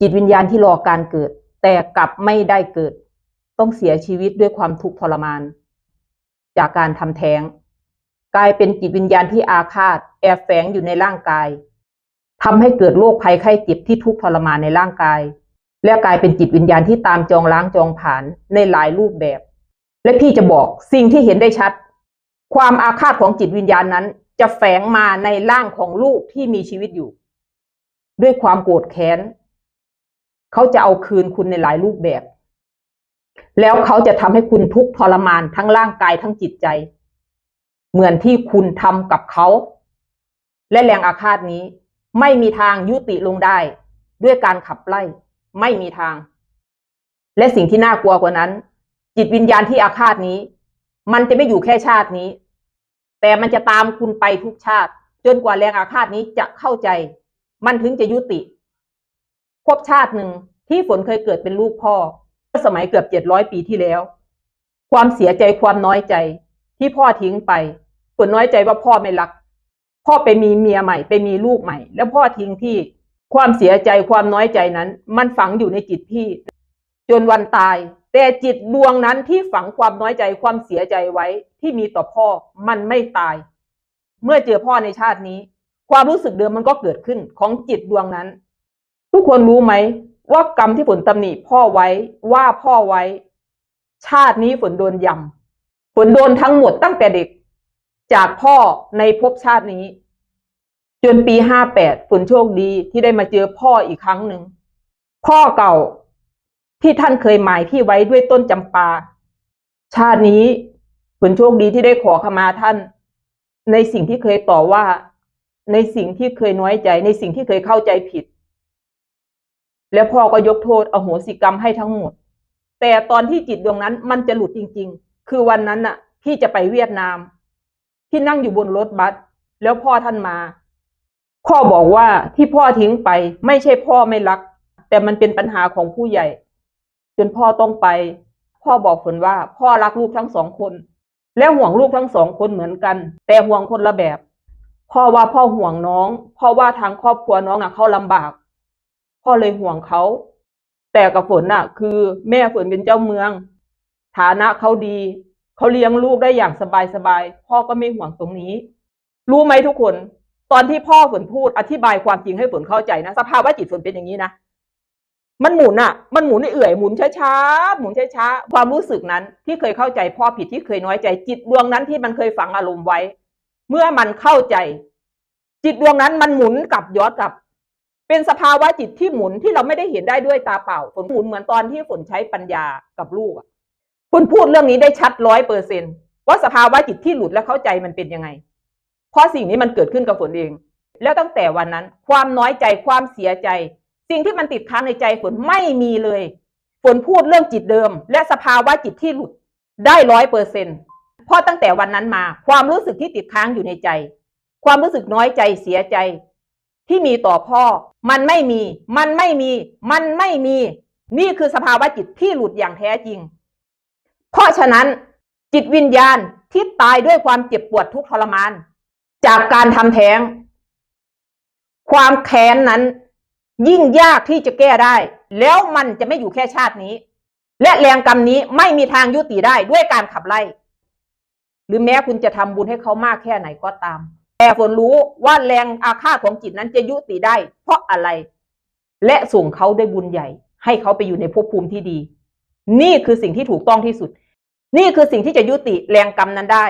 จิตวิญญาณที่รอการเกิด แต่กลับไม่ได้เกิด ต้องเสียชีวิตด้วยความทุกข์ทรมาน จากการทำแท้ง กลายเป็นจิตวิญญาณที่อาฆาต แอบแฝงอยู่ในร่างกายทำให้เกิดโรคภัยไข้เจ็บที่ทุกข์ทรมานในร่างกาย และกลายเป็นจิตวิญญาณที่ตามจองล้างจองผลาญในหลายรูปแบบ และพี่จะบอกสิ่งที่เห็นได้ชัด ความอาฆาตของจิตวิญญาณนั้น จะแฝงมาในร่างของลูกที่มีชีวิตอยู่ ด้วยความโกรธแค้น เขาจะเอาคืนคุณในหลายรูปแบบ แล้วเขาจะทำให้คุณทุกข์ทรมานทั้งร่างกายทั้งจิตใจ เหมือนที่คุณทำกับเขา และแรงอาฆาตนี้ ไม่มีทางยุติลงได้ ด้วยการขับไล่ ไม่มีทาง และสิ่งที่น่ากลัวกว่านั้น จิตวิญญาณที่อาฆาตนี้ มันจะไม่อยู่แค่ชาตินี้ แต่มันจะตามคุณไปทุกชาติ จนกว่าแรงอาฆาตนี้จะเข้าใจ มันถึงจะยุติ บชาติหนึ่งที่ฝนเคยเกิดเป็นลูกพ่อเมื่อสมัยเกือบเจ็ดร้อยปีที่แล้ว ความเสียใจความน้อยใจที่พ่อทิ้งไปฝนน้อยใจว่าพ่อไม่รัก พ่อไปมีเมียใหม่ ไปมีลูกใหม่ แล้วพ่อทิ้งพี่ ความเสียใจความน้อยใจนั้น มันฝังอยู่ในจิตพี่ จนวันตาย แต่จิตดวงนั้นที่ฝังความน้อยใจความเสียใจไว้ที่มีต่อพ่อมันไม่ตาย เมื่อเจอพ่อในชาตินี้ ความรู้สึกเดิมมันก็เกิดขึ้นของจิตดวงนั้น ทุกคนรู้ไหมว่ากรรมที่ฝนตำหนิพ่อไว้ว่าพ่อไว้ ชาตินี้ฝนโดนยำฝนโดนทั้งหมดตั้งแต่เด็ก จากพ่อในภพชาตินี้ จนปีห้าแปดฝนโชคดีที่ได้มาเจอพ่ออีกครั้งหนึ่งพ่อเก่าที่ท่านเคยหมายที่ไว้ด้วยต้นจำปา ชาตินี้ฝนโชคดีที่ได้ขอขมาท่าน ในสิ่งที่เคยต่อว่า ในสิ่งที่เคยน้อยใจ ในสิ่งที่เคยเข้าใจผิด แล้วพ่อก็ยกโทษอโหสิกรรมให้ทั้งหมด แต่ตอนที่จิตดวงนั้นมันจะหลุดจริง ๆ คือวันนั้นน่ะ พี่จะไปเวียดนามพี่นั่งอยู่บนรถบัสแล้วพ่อท่านมา พ่อบอกว่าที่พ่อทิ้งไป ไม่ใช่พ่อไม่รัก แต่มันเป็นปัญหาของผู้ใหญ่ จนพ่อต้องไป พ่อบอกฝนว่า พ่อรักลูกทั้งสองคน และห่วงลูกทั้งสองคนเหมือนกัน แต่ห่วงคนละแบบ พ่อว่าพ่อห่วงน้อง พ่อว่าทางครอบครัวน้องน่ะเขาลำบาก พ่อเลยห่วงเขา แต่กับฝนน่ะ คือแม่ฝนเป็นเจ้าเมือง ฐานะเขาดี เขาเลี้ยงลูกได้อย่างสบายๆพ่อก็ไม่ห่วงตรงนี้ รู้ไหมทุกคน ตอนที่พ่อฝนพูดอธิบายความจริงให้ฝนเข้าใจนะสภาวะจิตฝนเป็นอย่างนี้นะมันหมุนอะมันหมุนเอื่อยหมุนช้าๆหมุนช้าๆความรู้สึกนั้นที่เคยเข้าใจพ่อผิดที่เคยน้อยใจ จิตดวงนั้นที่มันเคยฝังอารมณ์ไว้ เมื่อมันเข้าใจ จิตดวงนั้นมันหมุนกลับย้อนกลับ เป็นสภาวะจิตที่หมุนที่เราไม่ได้เห็นได้ด้วยตาเปล่าฝนหมุนเหมือนตอนที่ฝนใช้ปัญญากับลูกคุณพูดเรื่องนี้ได้ชัดร้อยเปอร์เซนว่าสภาวะจิตที่หลุดและเข้าใจมันเป็นยังไง เพราะสิ่งนี้มันเกิดขึ้นกับฝนเอง แล้วตั้งแต่วันนั้น ความน้อยใจความเสียใจ สิ่งที่มันติดค้างในใจฝนไม่มีเลย ฝนพูดเรื่องจิตเดิม และสภาวะจิตที่หลุดได้ร้อยเปอร์เซนเพราะตั้งแต่วันนั้นมา ความรู้สึกที่ติดค้างอยู่ในใจ ความรู้สึกน้อยใจเสียใจ ที่มีต่อพ่อ มันไม่มี มันไม่มี มันไม่มี นี่คือสภาวะจิตที่หลุดอย่างแท้จริง เพราะฉะนั้น จิตวิญญาณที่ตายด้วยความเจ็บปวดทุกทรมาน จากการทำแท้ง ความแค้นนั้น ยิ่งยากที่จะแก้ได้ แล้วมันจะไม่อยู่แค่ชาตินี้ และแรงกรรมนี้ไม่มีทางยุติได้ด้วยการขับไล่ หรือแม้คุณจะทำบุญให้เขามากแค่ไหนก็ตาม แต่ฝนรู้ว่าแรงอาฆาตของจิตนั้นจะยุติได้ เพราะอะไร และส่งเขาได้บุญใหญ่ ให้เขาไปอยู่ในภพภูมิที่ดี นี่คือสิ่งที่ถูกต้องที่สุด นี่คือสิ่งที่จะยุติแรงกรรมนั้นได้